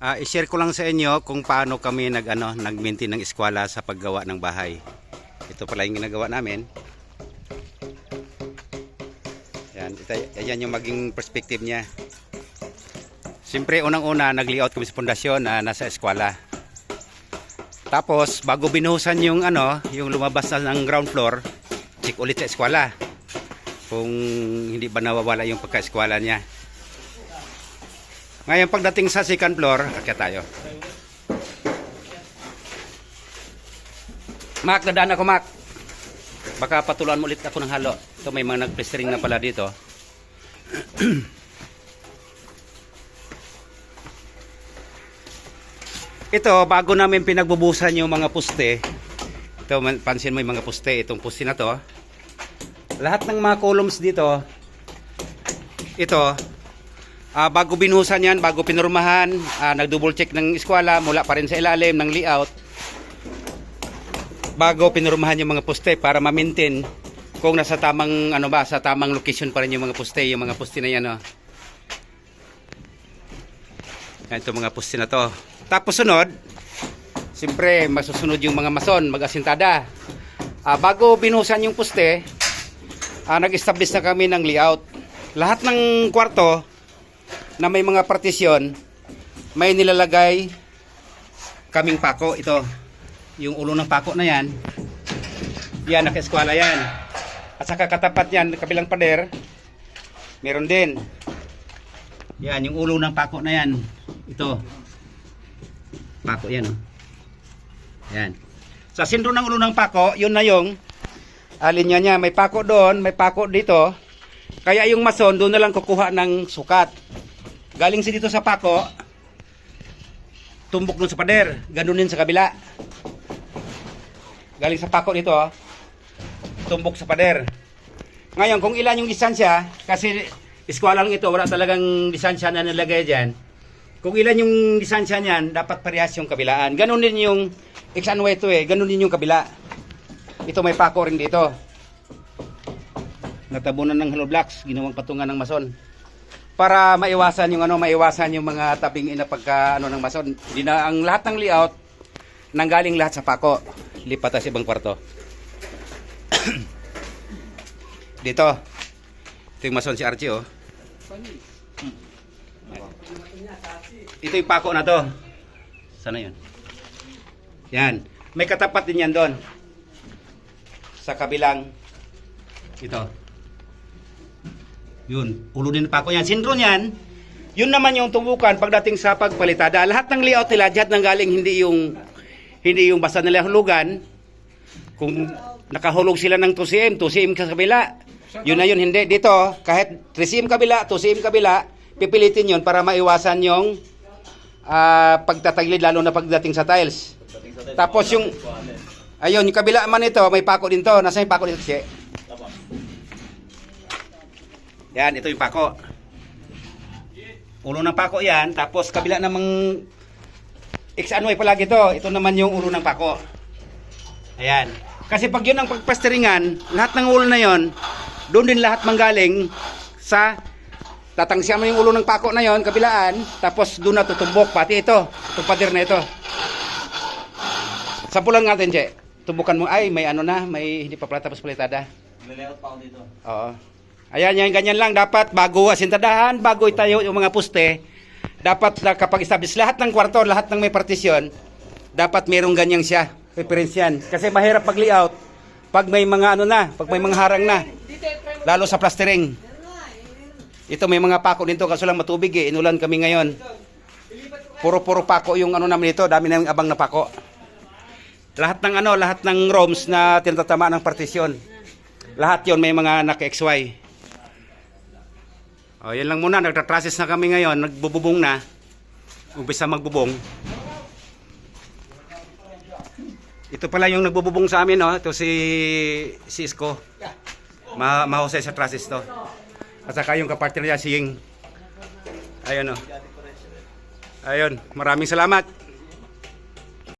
Ah, i-share ko lang sa inyo kung paano kami nag ano, nag-maintain ng eskwela sa paggawa ng bahay. Ito pala yung ginagawa namin. Yan, ito, yan yung maging perspective niya. Siyempre, unang-una, nag-layout kami sa pundasyon na nasa eskwela. Tapos, bago binuhusan yung ano, yung lumabas na ng ground floor, check ulit sa eskwela. Kung hindi ba nawawala yung pagka-eskwela niya. Ngayon pagdating sa second floor, akyat tayo. Mac, dadaan ako, Mac. Baka patuloan mo ulit ako ng halo. Ito may mga nag-plastering na pala dito. Ito, bago namin pinagbubusan yung mga puste. Ito, pansin mo yung mga puste. Itong puste na to. Lahat ng mga columns dito, ito, Ah, bago binuhusan yan, bago pinurmahan, ah, nag-double check ng eskwela mula pa rin sa ilalim ng layout. Bago pinurmahan yung mga poste para ma-maintain kung nasa tamang ano ba, sa tamang location pa rin yung mga poste, yung mga poste na yan, oh. Ito mga poste na to. Tapos sunod, siyempre masusunod yung mga mason, mag-asintada. Ah, bago binuhusan yung poste, ah, nag-establish na kami ng layout. Lahat ng kwarto, na may mga partisyon, may nilalagay kaming pako. Ito, yung ulo ng pako na yan. Yan, naka-eskwala yan. At saka katapat yan, kabilang pader, meron din. Yan, yung ulo ng pako na yan. Ito. Pako yan, oh. Yan. Sa sentro ng ulo ng pako, yun na yung alin niya. May pako doon, may pako dito. Kaya yung mason, doon na lang kukuha ng sukat. Galing si dito sa pako, tumbok nun sa pader, ganun din sa kabila. Galing sa pako dito, oh, tumbok sa pader. Ngayon, kung ilan yung distansya, kasi eskwala lang ito, wala talagang distansya na nilagay dyan. Kung ilan yung distansya niyan, dapat parehas yung kabilaan. Ganun din yung X and Y eh, ganun din yung kabila. Ito may pako rin dito. Natabunan ng hollow blocks, ginawang patungan ng mason para maiwasan yung ano, maiwasan yung mga tabing ina pagka ano ng mason. Di na ang lahat ng layout nanggaling lahat sa pako. Lipat sa ibang kwarto. Dito. Ito yung mason si Archie oh. Ito yung pako na to. Sana yun? Yan. May katapat din yan doon. Sa kabilang ito. Yun, ulo din pa ako yan. Sintro niyan, yun naman yung tumbukan pagdating sa pagpalitada. Lahat ng layout nila, dyan nang galing hindi yung hindi yung basta nila hulugan. Kung nakahulog sila ng 2cm, 2cm sa kabila. Yun na yun, hindi. Dito, kahit 3cm kabila, 2cm kabila, pipilitin yun para maiwasan yung ah, pagtataglid, lalo na pagdating sa tiles. Tapos yung, ayun, yung kabila man ito, may pako din to. Nasa yung pako dito, Che? Yan, ito yung pako. Ulo ng pako yan, tapos kabila namang X ano eh palagi to. Ito naman yung ulo ng pako. Ayan. Kasi pag yun ang pagpasteringan, lahat ng ulo na yon, doon din lahat manggaling sa tatangsya mo yung ulo ng pako na yon, kabilaan, tapos doon na tutumbok, pati ito, itong pader na ito. Sampulan natin, Che. Tumbukan mo, ay, may ano na, may hindi pa pala tapos palitada. Layout pa ako dito. Oo. Ayan, yan, ganyan lang. Dapat bago asintadahan, bago itayo yung mga puste, dapat na kapag establish lahat ng kwarto, lahat ng may partisyon, dapat merong ganyang siya. Reference yan. Kasi mahirap pag-layout pag may mga ano na, pag may mga harang na. Lalo sa plastering. Ito may mga pako dito kaso lang matubig eh. Inulan kami ngayon. Puro-puro pako yung ano namin ito. Dami namin abang na pako. Lahat ng ano, lahat ng rooms na tinatama ng partisyon. Lahat yon may mga naka-XY. O, yan lang muna. Nagtatrasis na kami ngayon. Nagbububong na. Umpisa magbubong. Ito pala yung nagbububong sa amin, no? Ito si si. Ma mahusay sa trasis to. At saka yung kapartner niya si Ying. Ayun, no? Ayun. Maraming salamat.